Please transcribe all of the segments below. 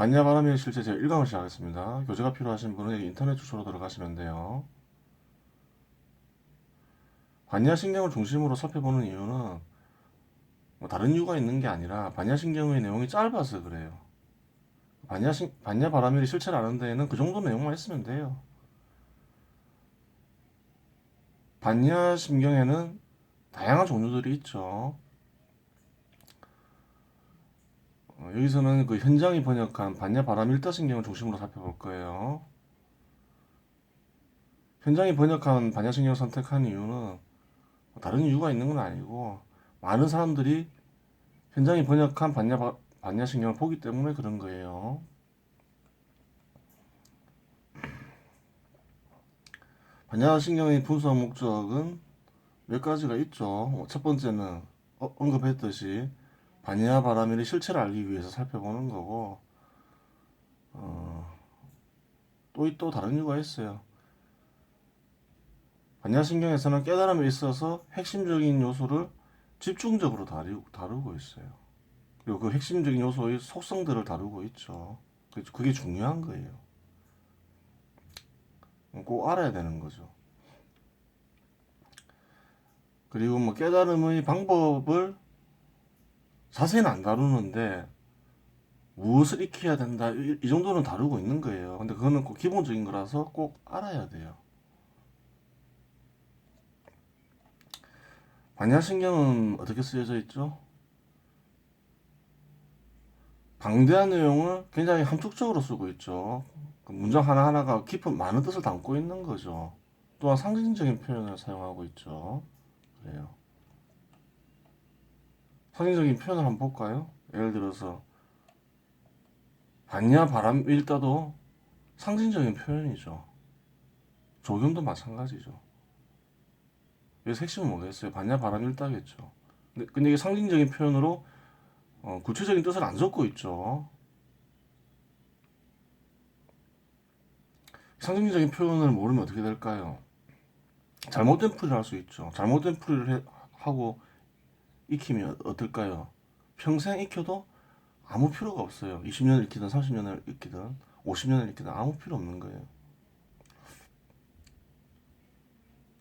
반야 바람의 실제 제 1강을 시작하겠습니다. 교재가 필요하신 분은 인터넷 주소로 들어가시면 돼요. 반야신경을 중심으로 살펴보는 이유는 뭐 다른 이유가 있는 게 아니라 반야신경의 내용이 짧아서 그래요. 반야신, 반야 바람일이 실체를 아는 데에는 그 정도 내용만 있으면 돼요. 반야신경에는 다양한 종류들이 있죠. 어, 여기서는 그 현장이 번역한 반야 바람 일다신경을 중심으로 살펴볼 거예요. 현장이 번역한 반야신경을 선택한 이유는 뭐 다른 이유가 있는 건 아니고 많은 사람들이 현장이 번역한 반야 바- 반야신경을 보기 때문에 그런 거예요. 반야신경의 분수한 목적은 몇 가지가 있죠. 어, 첫 번째는 어, 언급했듯이 반야 바라밀의 실체를 알기 위해서 살펴보는 거고 어, 또, 또 다른 이유가 있어요. 반야신경에서는 깨달음에 있어서 핵심적인 요소를 집중적으로 다루, 다루고 있어요. 그리고 그 핵심적인 요소의 속성들을 다루고 있죠. 그게- 그게 중요한 거예요. 꼭 알아야 되는 거죠. 그리고 뭐 깨달음의 방법을 자세히는 안 다루는데 무엇을 익혀야 된다 이, 이 정도는 다루고 있는 거예요. 근데 그거는 꼭 기본적인 거라서 꼭 알아야 돼요. 반야신경은 어떻게 쓰여져 있죠? 방대한 내용을 굉장히 함축적으로 쓰고 있죠. 그 문장 하나하나가 깊은 많은 뜻을 담고 있는 거죠. 또한 상징적인 표현을 사용하고 있죠. 그래요. 상징적인 표현을 한번 볼까요? 예를 들어서 반야 바람 일다도 상징적인 표현이죠. 조경도 마찬가지죠. 여기서 핵심은 뭐겠어요? 반야 바람 일다겠죠. 근데, 근데 이게 상징적인 표현으로 어, 구체적인 뜻을 안 적고 있죠. 상징적인 표현을 모르면 어떻게 될까요? 잘못된 풀이를 할 수 있죠. 잘못된 풀이를 해- 하고 익히면 어떨까요? 평생 익혀도 아무 필요가 없어요. 20년을 익히든 30년을 익히든 50년을 익히든 아무 필요 없는 거예요.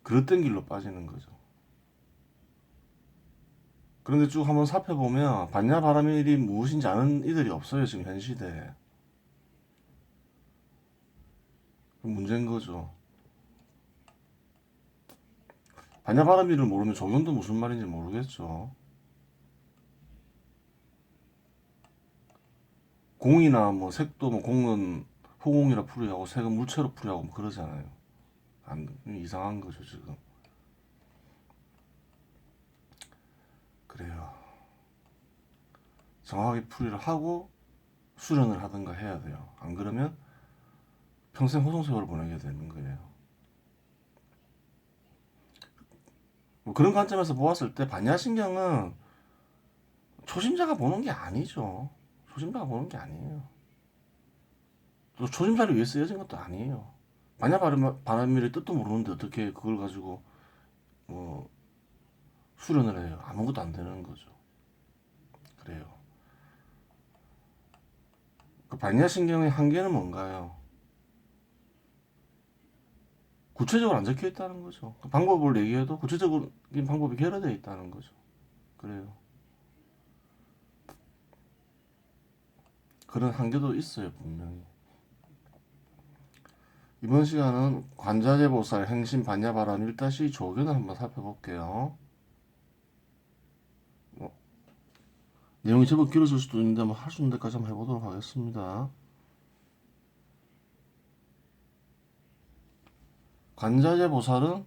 그릇된 길로 빠지는 거죠. 그런데 쭉 한번 살펴보면 반야 바라밀이 무엇인지 아는 이들이 없어요. 지금 현 시대에. 그 문제인 거죠. 반야 바라밀을 모르면 조경도 무슨 말인지 모르겠죠. 공이나 뭐 색도 뭐 공은 호공이라 풀이하고 색은 물체로 풀이하고 뭐 그러잖아요. 안 이상한 거죠 지금. 그래요. 정확하게 풀이를 하고 수련을 하든가 해야 돼요. 안 그러면 평생 호송세월을 보내게 되는 거예요. 뭐 그런 관점에서 보았을 때 반야신경은 초심자가 보는 게 아니죠. 초심자가 보는 게 아니에요. 또 초심자를 위해 쓰여진 것도 아니에요. 반야 바람- 바람일의 뜻도 모르는데 어떻게 그걸 가지고 뭐 수련을 해요. 아무것도 안 되는 거죠. 그래요. 그 반야신경의 한계는 뭔가요? 구체적으로 안 적혀 있다는 거죠. 그 방법을 얘기해도 구체적인 방법이 결여되어 있다는 거죠. 그래요. 그런 한계도 있어요, 분명히. 이번 시간은 관자재보살 행신 반야바람 1-2 조견을 한번 살펴볼게요. 뭐, 내용이 제법 길어질 수도 있는데 뭐 할 수 있는 데까지 한번 해보도록 하겠습니다. 관자재 보살은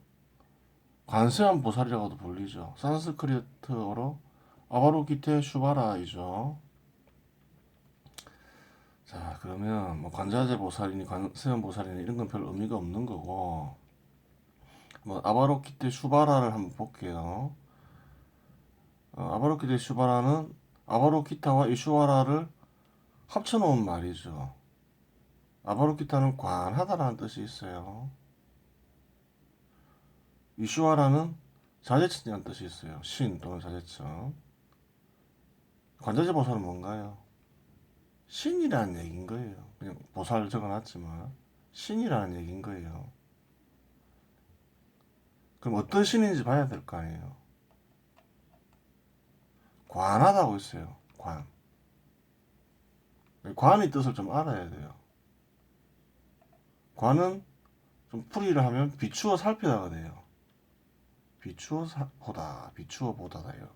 관세음 보살이라고도 불리죠. 산스크리트어로 아바로키테 슈바라이죠. 자, 그러면 뭐 관자재 보살이니 관세음 보살이니 이런 건 별 의미가 없는 거고 뭐 아바로키테 슈바라를 한번 볼게요. 어, 아바로키테 슈바라는 아바로키타와 이슈와라를 합쳐놓은 말이죠. 아바로키타는 관하다라는 뜻이 있어요. 이슈와라는 자제천이라는 뜻이 있어요. 신 또는 자제천. 관자재 보살은 뭔가요? 신이라는 얘기인 거예요. 그냥 보살 적어놨지만 신이라는 얘기인 거예요. 그럼 어떤 신인지 봐야 될 거 아니에요. 관하다고 있어요. 관. 관의 뜻을 좀 알아야 돼요. 관은 좀 풀이를 하면 비추어 살피다가 돼요. 비추어 사, 보다, 비추어 보다다요.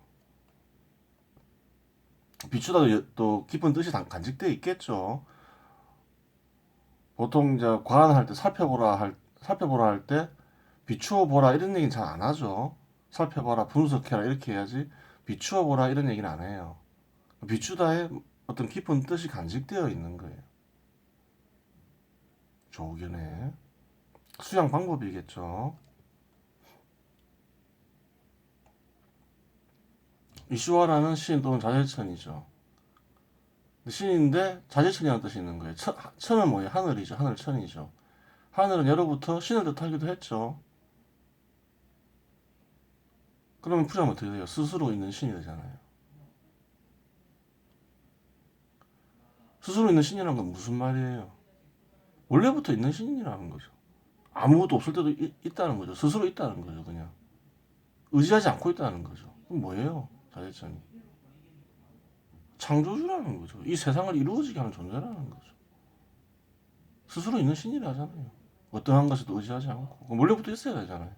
비추다도 여- 또 깊은 뜻이 단- 간직되어 있겠죠. 보통 이제 관할 때 살펴보라 할 살펴보라 할 때 비추어 보라 이런 얘기는 잘 안 하죠. 살펴봐라, 분석해라 이렇게 해야지 비추어 보라 이런 얘기는 안 해요. 비추다에 어떤 깊은 뜻이 간직되어 있는 거예요. 조견의 수양 방법이겠죠. 이슈와라는 시인 또는 자제천이죠. 신인데 자제천이라는 뜻이 있는 거예요. 천, 천은 뭐예요? 하늘이죠. 하늘천이죠. 하늘은 예로부터 신을 뜻하기도 했죠. 그러면 풀이하면 어떻게 돼요? 스스로 있는 신이 되잖아요. 스스로 있는 신이라는 건 무슨 말이에요? 원래부터 있는 신이라는 거죠. 아무것도 없을 때도 이- 있다는 거죠. 스스로 있다는 거죠. 그냥 의지하지 않고 있다는 거죠. 그럼 뭐예요? 자제천이 창조주라는 거죠. 이 세상을 이루어지게 하는 존재라는 거죠. 스스로 있는 신이라 하잖아요. 어떠한 것에도 의지하지 않고 원래부터 있어야 되잖아요.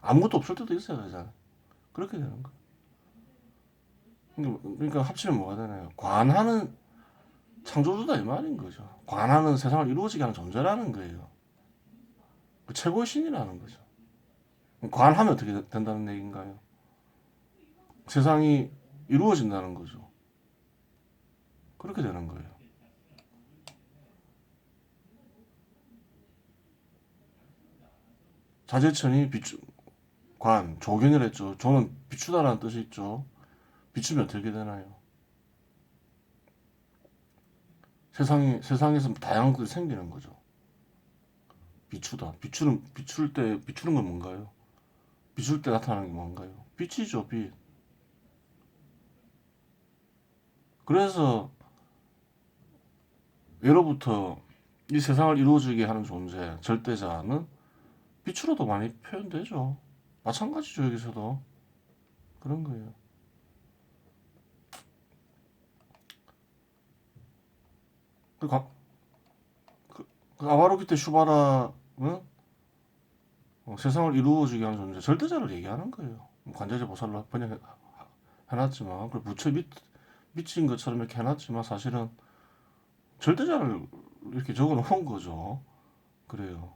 아무것도 없을 때도 있어야 되잖아요. 그렇게 되는 거예요. 그러니까, 그러니까 합치면 뭐가 되나요? 관하는 창조주다 이 말인 거죠. 관하는 세상을 이루어지게 하는 존재라는 거예요. 그 최고의 신이라는 거죠. 관하면 어떻게 되- 된다는 얘기인가요? 세상이 이루어진다는 거죠. 그렇게 되는 거예요. 자제천이 비추 관 조견을 했죠. 조는 비추다라는 뜻이 있죠. 비추면 어떻게 되나요? 세상이 세상에서 다양한 것들이 생기는 거죠. 비추다. 비추는 비출 때 비추는 건 뭔가요? 비출 때 나타나는 게 뭔가요? 빛이죠, 빛. 그래서 예로부터 이 세상을 이루어지게 하는 존재, 절대자는 빛으로도 많이 표현되죠. 마찬가지죠, 여기서도. 그런 거예요. 그, 가, 그, 그 아바로키테 슈바라는 어, 세상을 이루어지게 하는 존재, 절대자를 얘기하는 거예요. 관자재 보살로 번역해놨지만, 그 부처 밑, 밑인 것처럼 이렇게 해놨지만, 사실은 절대자를 이렇게 적어 놓은 거죠. 그래요.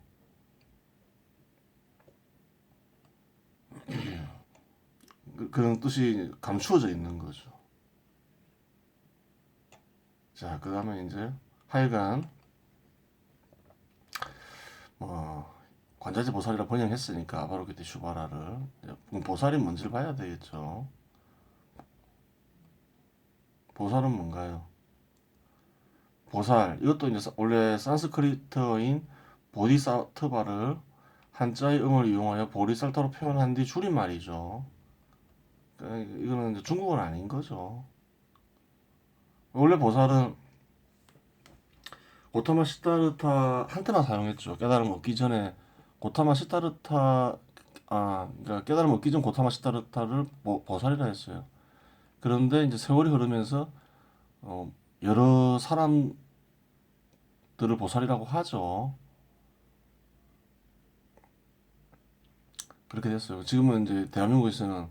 그, 그런 뜻이 감추어져 있는 거죠. 자, 그 다음에 이제 하여간 뭐 관자재 보살이라 번역했으니까 바로 그때 슈바라를 그럼 보살이 뭔지를 봐야 되겠죠. 보살은 뭔가요? 보살 이것도 이제 사- 원래 산스크리트어인 보디사트바를 한자의 음을 이용하여 보리살타로 표현한 뒤 줄임말이죠. 그러니까 이거는 중국어는 아닌 거죠. 원래 보살은 고타마 시타르타 한때만 사용했죠. 깨달음 얻기 전에 고타마 시타르타 아 그러니까 깨달음 얻기 전 고타마 시타르타를 보, 보살이라 했어요. 그런데 이제 세월이 흐르면서 어, 여러 사람들을 보살이라고 하죠. 그렇게 됐어요. 지금은 이제 대한민국에서는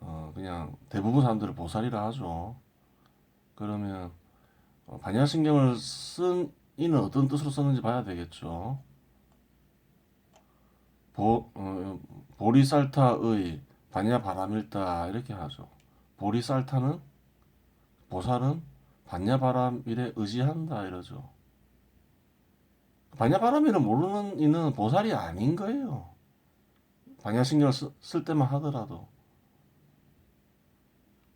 어, 그냥 대부분 사람들을 보살이라 하죠. 그러면 어, 반야신경을 쓴 이는 어떤 뜻으로 썼는지 봐야 되겠죠. 보, 어, 보리살타의 반야 바람일다 이렇게 하죠. 보리살타는 보살은 반야 바람일에 의지한다 이러죠. 반야 바람일을 모르는 이는 보살이 아닌 거예요. 반야신경을 쓰- 쓸 때만 하더라도.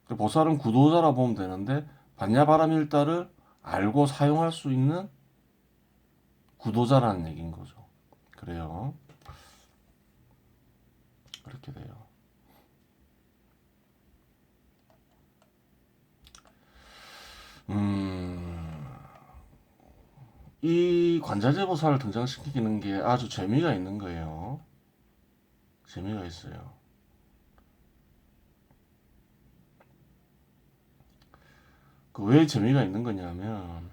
그 보살은 구도자라 보면 되는데 반야바람일다를 알고 사용할 수 있는 구도자라는 얘기인 거죠. 그래요. 그렇게 돼요. 음, 이 관자재 보살을 등장시키는 게 아주 재미가 있는 거예요. 재미가 있어요. 그 왜 재미가 있는 거냐면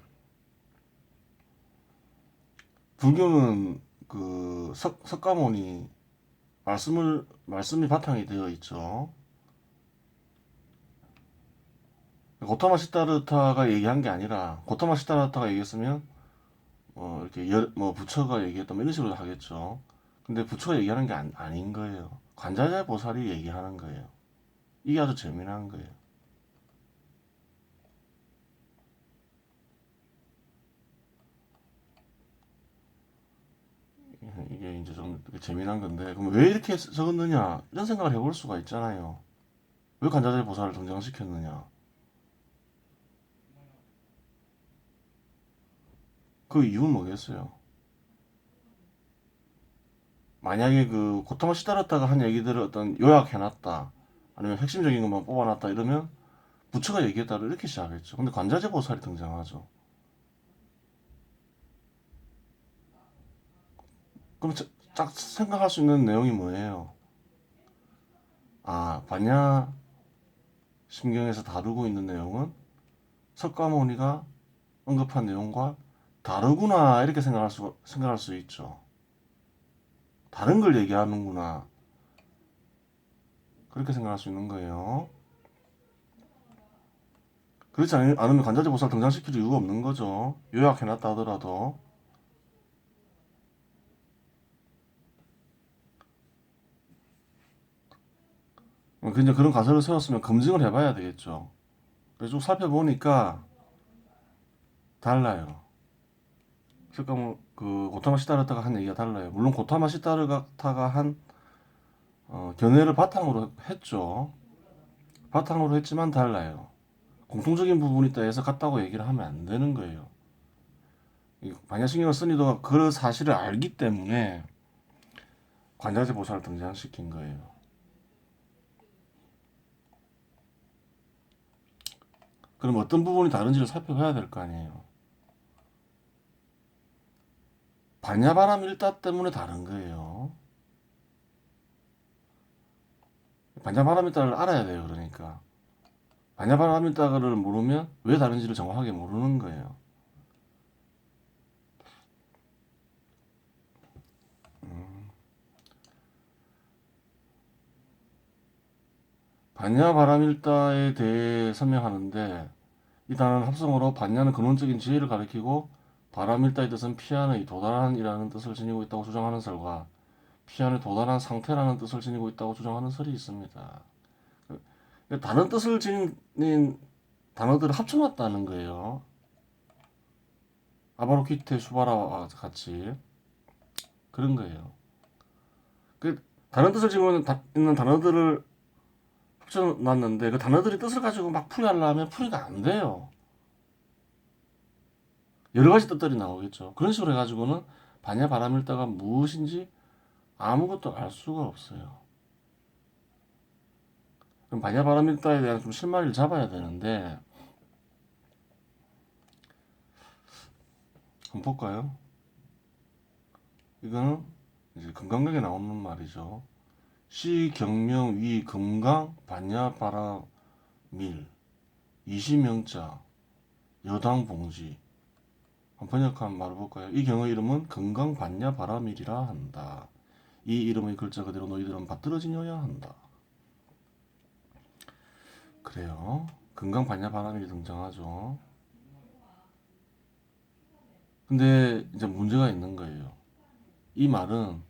불교는 그 석, 석가모니 말씀을 말씀이 바탕이 되어 있죠. 고타마 시타르타가 얘기한 게 아니라 고타마 시타르타가 얘기했으면 어 이렇게 여, 뭐 부처가 얘기했다면 이런 식으로 하겠죠. 근데 부처가 얘기하는 게 안, 아닌 거예요. 관자재 보살이 얘기하는 거예요. 이게 아주 재미난 거예요. 이게 이제 좀 재미난 건데 그럼 왜 이렇게 적었느냐 이런 생각을 해볼 수가 있잖아요. 왜 관자재 보살을 등장시켰느냐? 그 이유는 뭐겠어요? 만약에 그 고토마 시다르타가 한 얘기들을 어떤 요약해놨다 아니면 핵심적인 것만 뽑아놨다 이러면 부처가 얘기했다를 이렇게 시작했죠. 근데 관자재 보살이 등장하죠. 그럼 자- 딱 생각할 수 있는 내용이 뭐예요? 아, 반야 심경에서 다루고 있는 내용은 석가모니가 언급한 내용과 다르구나 이렇게 생각할 수 생각할 수 있죠. 다른 걸 얘기하는구나 그렇게 생각할 수 있는 거예요. 그렇지 않- 않으면 관자재 보살 등장시킬 이유가 없는 거죠. 요약해놨다 하더라도. 근데 그런 가설을 세웠으면 검증을 해봐야 되겠죠. 그래서 좀 살펴보니까 달라요. 그러니까 뭐그 고타마 시타르타가 한 얘기가 달라요. 물론 고타마 시타르타가 한 어, 견해를 바탕으로 했죠. 바탕으로 했지만 달라요. 공통적인 부분이 있다 해서 같다고 얘기를 하면 안 되는 거예요. 쓴 이도가 그 사실을 알기 때문에 관자재 보살을 등장시킨 거예요. 그럼 어떤 부분이 다른지를 살펴봐야 될 거 아니에요. 반야바람 일다 때문에 다른 거예요. 반야바람 일다를 알아야 돼요. 그러니까 반야바람 일다를 모르면 왜 다른지를 정확하게 모르는 거예요. 음. 반야 바람일다에 대해 설명하는데 이 단어는 합성어로 반야는 근원적인 지혜를 가리키고 바람일다의 뜻은 피안의 도달한이라는 뜻을 지니고 있다고 주장하는 설과 피안의 도달한 상태라는 뜻을 지니고 있다고 주장하는 설이 있습니다. 그, 다른 뜻을 지닌 단어들을 합쳐놨다는 거예요. 아바로키테 슈바라와 같이 그런 거예요. 그 다른 뜻을 지니고 있는 단어들을 합쳐놨는데 그 단어들의 뜻을 가지고 막 풀이하려면 풀이가 안 돼요. 여러 가지 뜻들이 나오겠죠. 그런 식으로 해가지고는 반야 바람일다가 무엇인지 아무것도 알 수가 없어요. 그럼 반야 바람일다에 대한 좀 실마리를 잡아야 되는데 한번 볼까요? 이거는 이제 건강각에 나오는 말이죠. 시 경명 위 금강 반야 바람 밀 이시명자 여당 봉지 한 번 번역한 말을 볼까요? 이 경의 이름은 금강 반야 바라밀이라 한다. 이 이름의 글자 그대로 너희들은 받들어지녀야 한다. 그래요. 금강 반야 바라밀이 등장하죠. 근데 이제 문제가 있는 거예요. 이 말은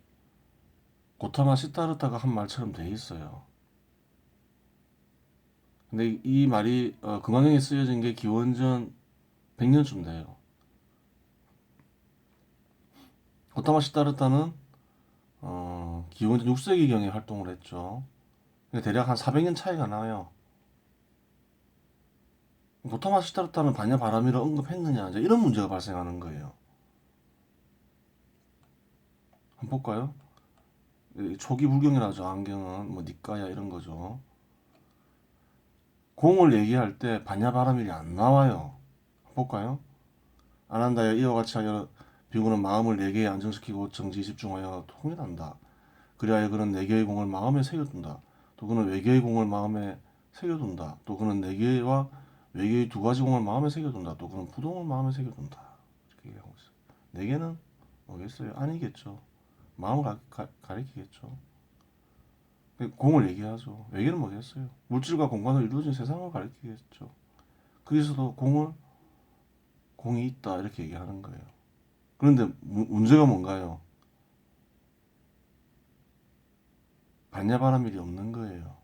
고타마 시타르타가 한 말처럼 돼 있어요. 근데 이 말이 어, 금강경에 쓰여진 게 기원전 100년쯤 돼요. 고타마 시타르타는 어, 기원전 6세기경에 활동을 했죠. 대략 한 400년 차이가 나요. 고타마 시타르타는 반야 바람이라 언급했느냐 이제 이런 문제가 발생하는 거예요. 한번 볼까요? 이 초기 불경이라죠. 안경은 뭐 니까야 이런 거죠. 공을 얘기할 때 반야 바람일이 안 나와요. 볼까요? 안한다여 이와 같이 하여 비구는 마음을 네 개에 안정시키고 정지에 집중하여 통일한다. 그리하여 그는 네 개의 공을 마음에 새겨둔다. 또 그는 외계의 공을 마음에 새겨둔다. 또 그는 네 개와 외계의 두 가지 공을 마음에 새겨둔다. 또 그는 부동을 마음에 새겨둔다. 이렇게 얘기하고 있어요. 네 개는 뭐겠어요? 아니겠죠. 마음을 가, 가, 가리키겠죠. 공을 얘기하죠. 외계는 뭐겠어요? 물질과 공간으로 이루어진 세상을 가리키겠죠. 거기서도 공을 공이 있다 이렇게 얘기하는 거예요. 그런데 무- 문제가 뭔가요? 반야바라밀이 없는 거예요.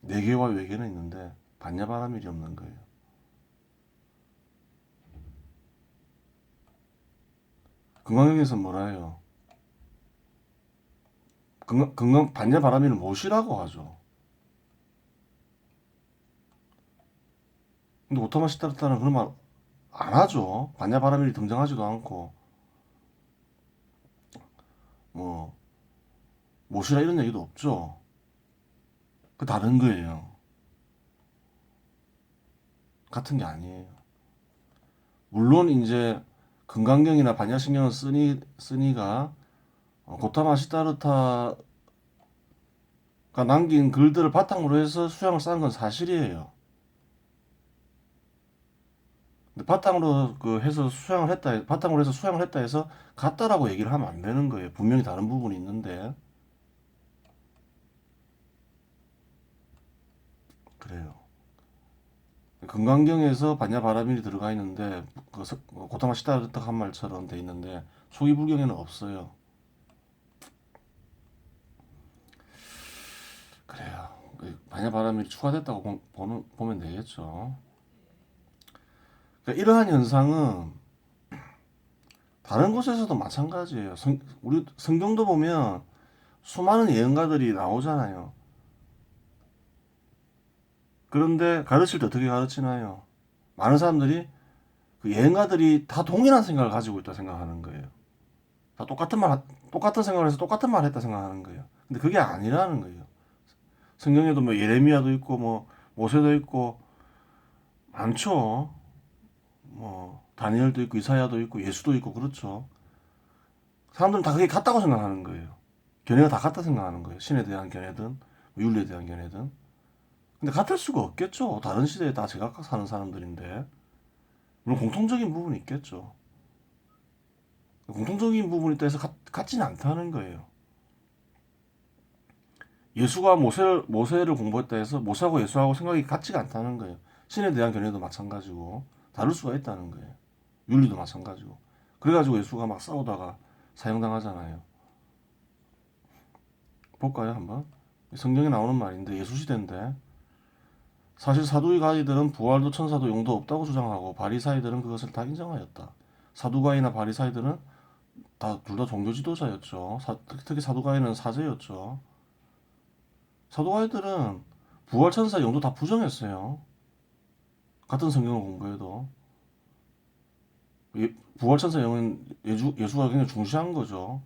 네 개와 외계는 있는데 반야바라밀이 없는 거예요. 건강경에서 뭐라 해요? 건강, 건강 반야바라밀을 못이라고 하죠. 근데 오토마 시타르타는 그런 말 안 하죠. 반야바라밀이 등장하지도 않고 뭐 못이라 이런 얘기도 없죠. 그 다른 거예요. 같은 게 아니에요. 물론 이제 건강경이나 반야신경을 쓰니 쓰니가 어, 고타마 시타르타가 남긴 글들을 바탕으로 해서 수양을 쌓은 건 사실이에요. 근데 바탕으로 그 해서 수양을 했다, 바탕으로 해서 수양을 했다 해서 같다라고 얘기를 하면 안 되는 거예요. 분명히 다른 부분이 있는데. 그래요. 건강경에서 반야바라밀이 들어가 있는데 그 고타마 시다르타 한 말처럼 돼 있는데 소기불경에는 없어요. 그래요. 그 반야바라밀이 추가됐다고 보- 보는, 보면 되겠죠. 그러니까 이러한 현상은 다른 곳에서도 마찬가지예요. 성, 우리 성경도 보면 수많은 예언가들이 나오잖아요. 그런데 가르칠 때 어떻게 가르치나요? 많은 사람들이 그 예언가들이 다 동일한 생각을 가지고 있다 생각하는 거예요. 다 똑같은 말, 똑같은 생각을 해서 똑같은 말을 했다 생각하는 거예요. 근데 그게 아니라는 거예요. 성경에도 뭐 예레미야도 있고 뭐 모세도 있고 많죠. 뭐 다니엘도 있고 이사야도 있고 예수도 있고 그렇죠. 사람들은 다 그게 같다고 생각하는 거예요. 견해가 다 같다 생각하는 거예요. 신에 대한 견해든 뭐 윤리에 대한 견해든. 근데 같을 수가 없겠죠. 다른 시대에 다 제각각 사는 사람들인데. 물론 공통적인 부분이 있겠죠. 공통적인 부분이 있다 해서 같, 같지는 않다는 거예요. 예수가 모세를, 모세를 공부했다 해서 모세하고 예수하고 생각이 같지가 않다는 거예요. 신에 대한 견해도 마찬가지고 다를 수가 있다는 거예요. 윤리도 마찬가지고. 그래가지고 예수가 막 싸우다가 사형당하잖아요. 볼까요 한번? 성경에 나오는 말인데 예수 시대인데 사실 사두가이들은 부활도 천사도 용도 없다고 주장하고 바리사이들은 그것을 다 인정하였다. 사두가이나 바리사이들은 다 둘 다 종교 지도자였죠. 사- 특히 사두가이는 사제였죠. 사두가이들은 부활 천사 용도 다 부정했어요. 같은 성경을 공부해도 예, 부활 천사 영은 예수, 예수가 굉장히 중시한 거죠.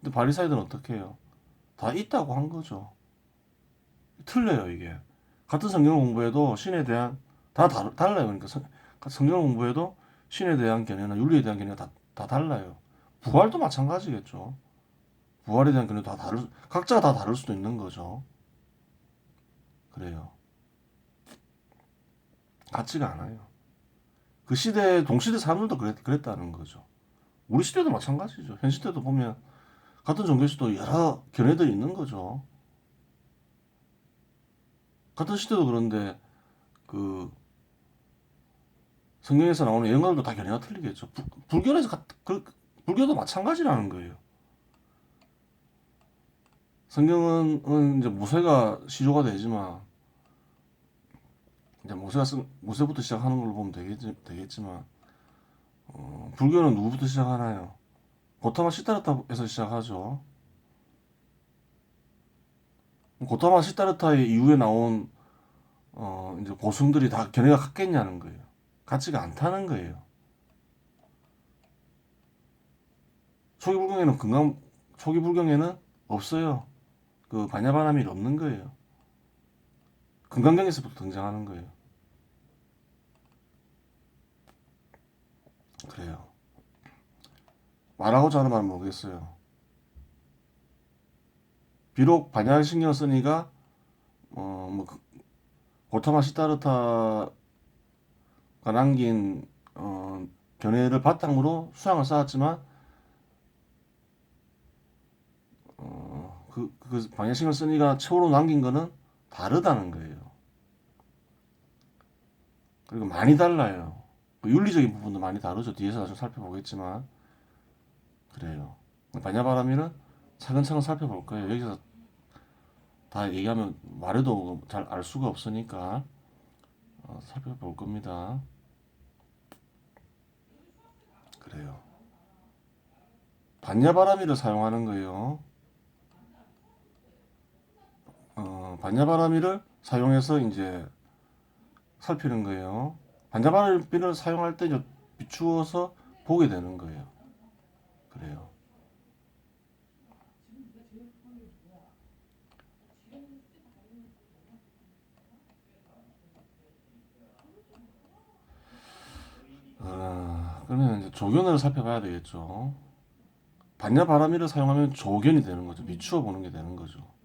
근데 바리사이들은 어떻게 해요? 다 있다고 한 거죠. 틀려요 이게. 같은 성경을 공부해도 신에 대한 다 다르, 달라요. 그러니까 성, 성경을 공부해도 신에 대한 견해나 윤리에 대한 견해가 다, 다 달라요. 부활도 마찬가지겠죠. 부활에 대한 견해도 다 다를 각자가 다 다를 수도 있는 거죠. 그래요. 같지가 않아요. 그 시대 동시대 사람들도 그랬, 그랬다는 거죠. 우리 시대도 마찬가지죠. 현 시대도 보면 같은 종교에서도 여러 견해들이 있는 거죠. 같은 시대도 그런데 그 성경에서 나오는 예언가들도 다 견해가 틀리겠죠. 불, 불교에서 가, 그, 불교도 마찬가지라는 거예요. 성경은 이제 모세가 시조가 되지만 이제 모세가 쓴 모세부터 시작하는 걸로 보면 되겠지, 되겠지만 어, 불교는 누구부터 시작하나요? 고타마 시타르타에서 시작하죠. 고타마 시타르타의 이후에 나온 어, 이제 고승들이 다 견해가 같겠냐는 거예요. 같지가 않다는 거예요. 초기 불경에는 건강 초기 불경에는 없어요. 그 반야바람이 없는 거예요. 건강경에서부터 등장하는 거예요. 말하고자 하는 말은 모르겠어요. 비록 반야신경 쓰니가 어뭐 그, 고타마 시타르타가 남긴 어, 견해를 바탕으로 수양을 쌓았지만 어, 그, 그 반야신경 쓰니가 최후로 남긴 거는 다르다는 거예요. 그리고 많이 달라요. 그 윤리적인 부분도 많이 다르죠. 뒤에서 나중에 살펴보겠지만 그래요. 반야바라미는 차근차근 살펴볼 거예요. 여기서 다 얘기하면 말해도 잘 알 수가 없으니까 어, 살펴볼 겁니다. 그래요. 반야바라미를 사용하는 거예요. 어, 반야바라미를 사용해서 이제 살피는 거예요. 반야바라미를 사용할 때 비추어서 보게 되는 거예요. 그래요. 아, 그러면 이제 조견을 살펴봐야 되겠죠. 반야바라미를 사용하면 조견이 되는 거죠. 비추어 보는 게 되는 거죠.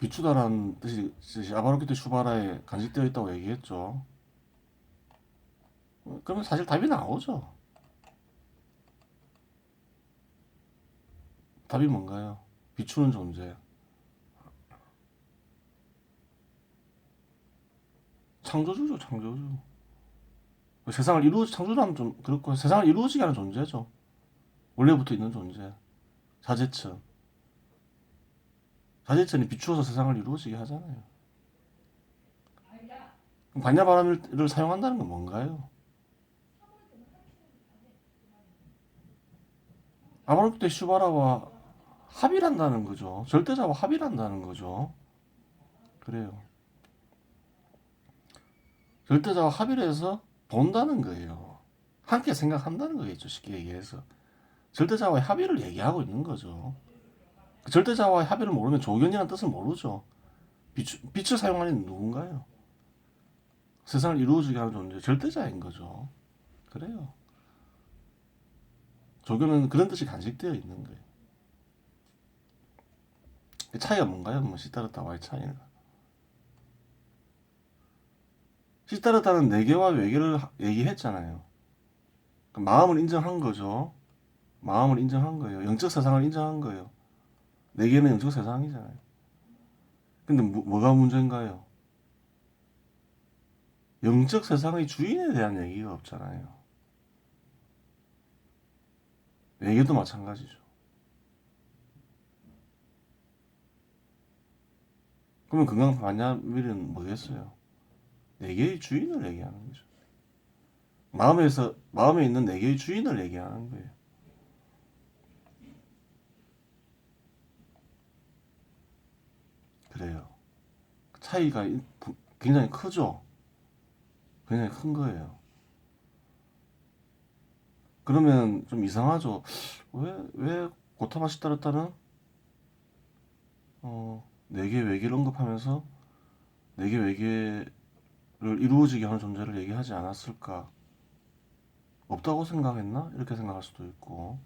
비추다라는 뜻이, 아바로키테 슈바라에 간직되어 있다고 얘기했죠. 어, 그러면 사실 답이 나오죠. 답이 뭔가요? 비추는 존재. 창조주죠, 창조주. 세상을 이루어 창조주라면 좀 그렇고 세상을 이루어지게 하는 존재죠. 원래부터 있는 존재. 자재천. 자재천이 비추어서 세상을 이루어지게 하잖아요. 그럼 반야바람을 사용한다는 건 뭔가요? 아바로크테 슈바라와 합의한다는 거죠. 절대자와 합의한다는 거죠. 그래요. 절대자와 합의를 해서 본다는 거예요. 함께 생각한다는 거겠죠. 쉽게 얘기해서. 절대자와의 합의를 얘기하고 있는 거죠. 그 절대자와의 합의를 모르면 조견이라는 뜻을 모르죠. 빛, 빛을 사용하는 누군가요? 세상을 이루어지게 하는 존재, 절대자인 거죠. 그래요. 조견은 그런 뜻이 간직되어 있는 거예요. 그 차이가 뭔가요? 뭐 시타르타와의 차이는? 시타르타는 내계와 외계를 하- 얘기했잖아요. 그 마음을 인정한 거죠. 마음을 인정한 거예요. 영적 세상을 인정한 거예요. 내계는 영적 세상이잖아요. 근데 뭐, 뭐가 문제인가요? 영적 세상의 주인에 대한 얘기가 없잖아요. 외계도 마찬가지죠. 그러면 건강 반야밀은 뭐겠어요? 네 개의 주인을 얘기하는 거죠. 마음에서 마음에 있는 네 개의 주인을 얘기하는 거예요. 그래요. 차이가 굉장히 크죠. 굉장히 큰 거예요. 그러면 좀 이상하죠. 왜 왜 고타마시 따르타는 어, 네개 외계를 언급하면서 네개 외계를 이루어지게 하는 존재를 얘기하지 않았을까? 없다고 생각했나? 이렇게 생각할 수도 있고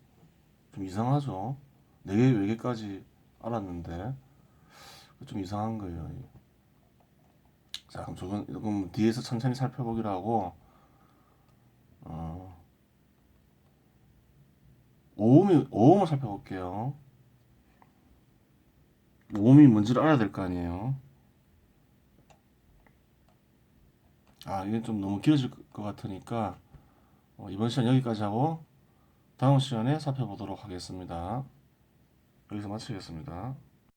좀 이상하죠. 네개 외계까지 알았는데 좀 이상한 거예요. 자, 그럼 조금, 조금 뒤에서 천천히 살펴보기로 하고 어, 오음이 오음을 살펴볼게요. 오음이 뭔지를 알아야 될 거 아니에요. 아, 이게 좀 너무 길어질 것 같으니까 어, 이번 시간 여기까지 하고 다음 시간에 살펴보도록 하겠습니다. 여기서 마치겠습니다.